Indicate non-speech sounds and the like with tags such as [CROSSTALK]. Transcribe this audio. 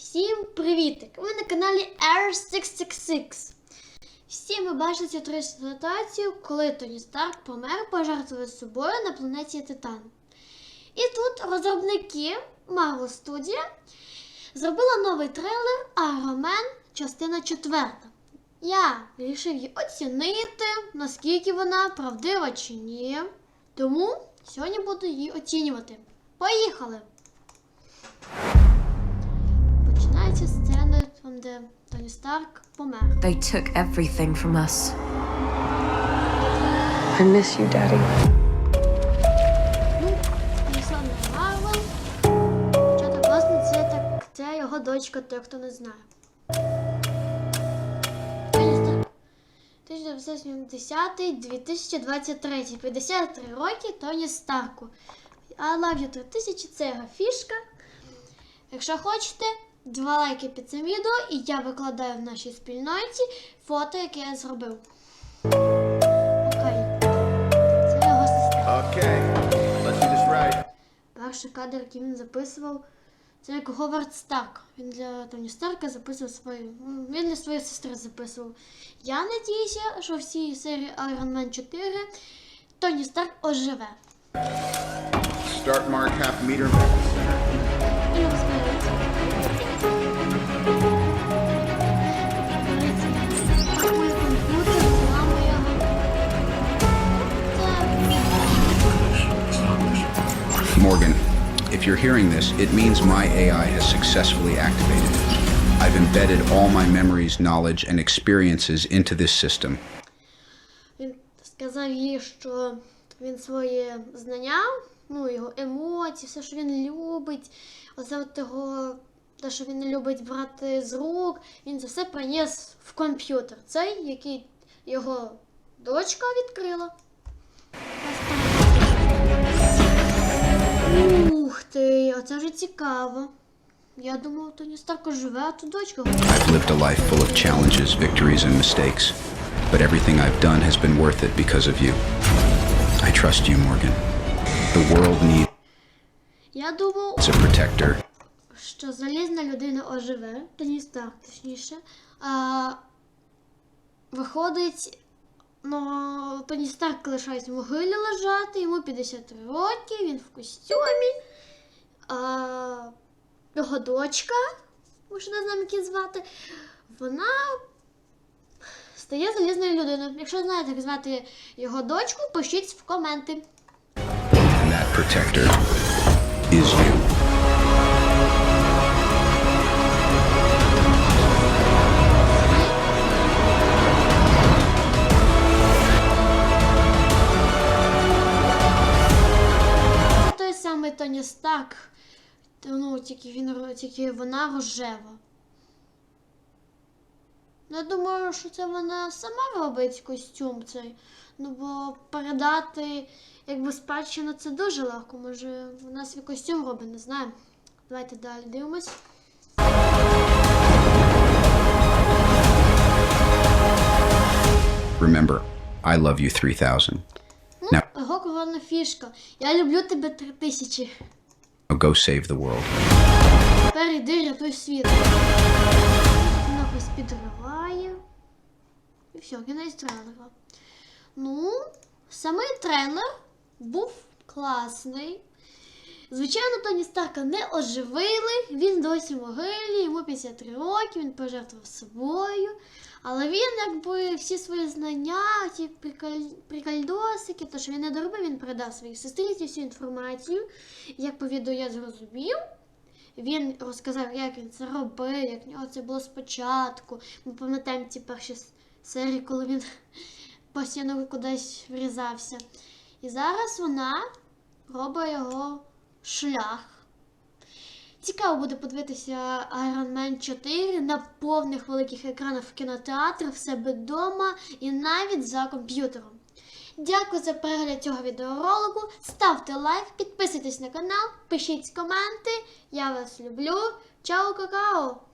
Всім привітик! Ви на каналі R666. Всі ми бачили цю трансляцію, коли Тоні Старк помер, пожертвує собою на планеті Титан. І тут розробники Marvel Studio зробили новий трейлер Iron Man частина 4. Я вирішив її оцінити, наскільки вона правдива чи ні. Тому сьогодні буду її оцінювати. Поїхали! Починається сцена, там, де Тоні Старк помер. They took everything from us. I miss you, Daddy. Ну, Марвел. Власне, це так. Це його дочка, той, хто не знає. Тоні Старк. 1970-2023. 53 роки Тоні Старку. I love you 3000 це його фішка. Якщо хочете, два лайки під цим відео, і я викладаю в нашій спільноті фото, яке я зробив. Окей. Це його сестра. This right. Перший кадр, який він записував, це як Говард Старк. Він для Тоні Старка записував свою. Він для своєї сестри записував. Я надіюся, що в цій серії Iron Man 4 Тоні Старк оживе. Start mark half meter. Morgan, if you're hearing this, it means my AI has successfully activated. I've embedded all my memories, knowledge, and experiences into this system. Він сказав їй, що він свої знання, ну, його емоції, все, що він любить, оце от його, те, що він любить брати з рук, він це все приніс в комп'ютер. Цей, який його дочка відкрила. Ух ти, оце вже цікаво. Я думав, Тоні Старко живе, а тут дочка. I've lived a life full of challenges, victories, and mistakes. But everything I've done has been worth it because of you. I trust you, Morgan. The world needs Я думав, a protector. що залізна людина оживе, Тоні Старк, точніше. А, виходить, ну, Тоні Старк лишається в могилі лежати, йому 53 роки, він в костюмі. А, його дочка, знаємо, як її звати, вона стає залізною людиною. Якщо знаєте, як звати його дочку, пишіть в коменти. That protector is you. Самий Тоні Ну, тільки він тільки вона рожева. Ну, Я думаю, що це вона сама робить костюм цей. Ну, бо передати якби спадщину це дуже легко. Може, вона свій костюм робить, не знаю. Давайте далі дивимось. Remember, I love you 3000. Його коронна фішка. Я люблю тебе три тисячі. go save the world. Тепер іди рятуй світ. Нахуй підриває. І все, кінець тренера. Ну, самий тренер був класний. Звичайно, Тоні Старка не оживили, він досі в могилі, йому 53 роки, він пожертвував собою. Але він, якби всі свої знання, ті прикольдосики, то що він не доробив, він передав своїй сестрі цю всю інформацію. Як по відео я зрозумів, він розказав, як він це робив, як в нього це було спочатку. Ми пам'ятаємо ці перші серії, коли він [LAUGHS] постійно кудись врізався. І зараз вона робить його шлях. Цікаво буде подивитися Iron Man 4 на повних великих екранах в кінотеатрах, в себе вдома і навіть за комп'ютером. Дякую за перегляд цього відеоролику. Ставте лайк, підписуйтесь на канал, пишіть коменти. Я вас люблю. Чао, какао!